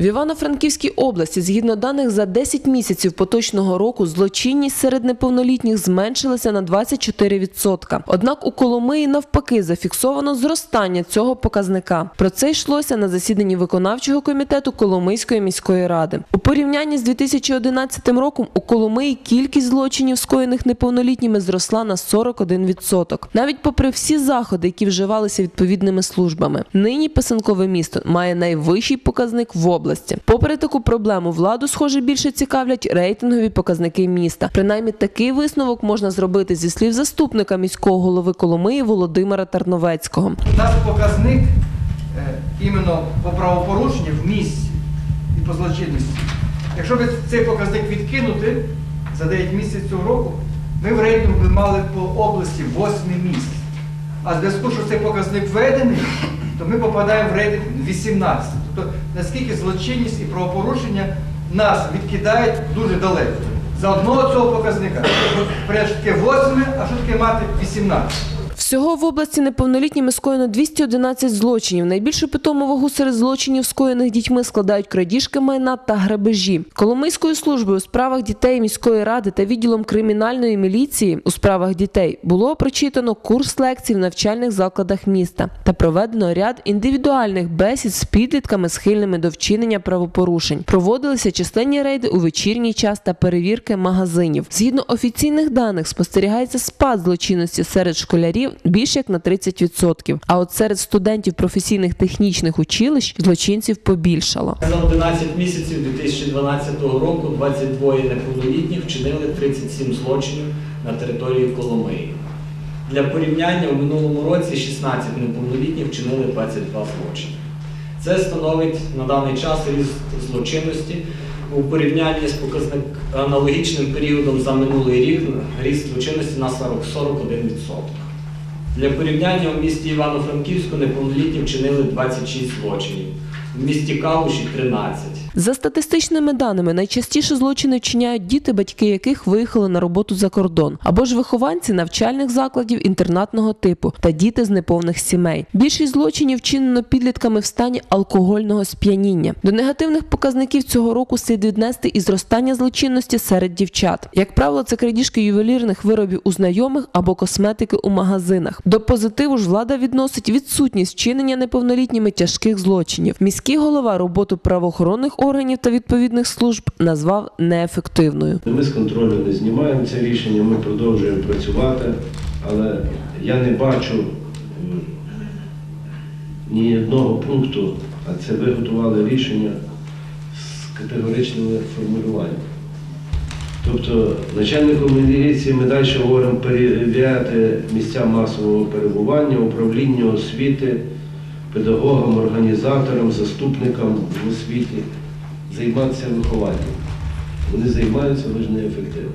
В Івано-Франківській області, згідно даних за 10 місяців поточного року, злочинність серед неповнолітніх зменшилася на 24%. Однак у Коломиї навпаки зафіксовано зростання цього показника. Про це йшлося на засіданні виконавчого комітету Коломийської міської ради. У порівнянні з 2011 роком у Коломиї кількість злочинів, скоєних неповнолітніми, зросла на 41%. Навіть попри всі заходи, які вживалися відповідними службами. Нині писанкове місто має найвищий показник в області. Попри таку проблему, владу, схоже, більше цікавлять рейтингові показники міста. Принаймні такий висновок можна зробити зі слів заступника міського голови Коломиї Володимира Тарновецького. У нас показник е, іменно по правопорушенню в місті і по злочинності. Якщо би цей показник відкинути за 9 місяців цього року, ми в рейтингу мали по області 8 місць. А в зв'язку, що цей показник введений, то ми попадаємо в рейтинг 18. Тобто наскільки злочинність і правопорушення нас відкидають дуже далеко. За одного цього показника. Прямо що таке 8, а що таке мати 18. Всього в області неповнолітніми скоєно 211 злочинів. Найбільшу питому вагу серед злочинів, скоєних дітьми, складають крадіжки майна та грабежі. Коломийською службою у справах дітей міської ради та відділом кримінальної міліції у справах дітей було прочитано курс лекцій в навчальних закладах міста та проведено ряд індивідуальних бесід з підлітками, схильними до вчинення правопорушень. Проводилися численні рейди у вечірній час та перевірки магазинів. Згідно офіційних даних, спостерігається спад злочинності серед школярів більше як на 30%. А от серед студентів професійних технічних училищ злочинців побільшало. За 11 місяців 2012 року 22 неповнолітніх вчинили 37 злочинів на території Коломиї. Для порівняння у минулому році 16 неповнолітніх вчинили 22 злочини. Це становить на даний час ріст злочинності у порівнянні з показник аналогічним періодом за минулий рік ріст злочинності на 40 41%. Для порівняння у місті Івано-Франківську неповнолітні вчинили 26 злочинів, в місті Калуші 13. За статистичними даними, найчастіше злочини вчиняють діти, батьки яких виїхали на роботу за кордон, або ж вихованці навчальних закладів інтернатного типу та діти з неповних сімей. Більшість злочинів вчинено підлітками в стані алкогольного сп'яніння. До негативних показників цього року слід віднести і зростання злочинності серед дівчат. Як правило, це крадіжки ювелірних виробів у знайомих або косметики у магазинах. До позитиву ж влада відносить відсутність вчинення неповнолітніми тяжких злочинів. Міський голова роботу правоохоронних органів та відповідних служб назвав неефективною. Ми з контролю не знімаємо це рішення, ми продовжуємо працювати, але я не бачу ні одного пункту, а це ви готували рішення з категоричними формулюваннями. Тобто начальником міліції ми далі говоримо перевіряти місця масового перебування, управління освіти, педагогам, організаторам, заступникам в освіті, займатися вихованням. Вони займаються, але ж неефективно.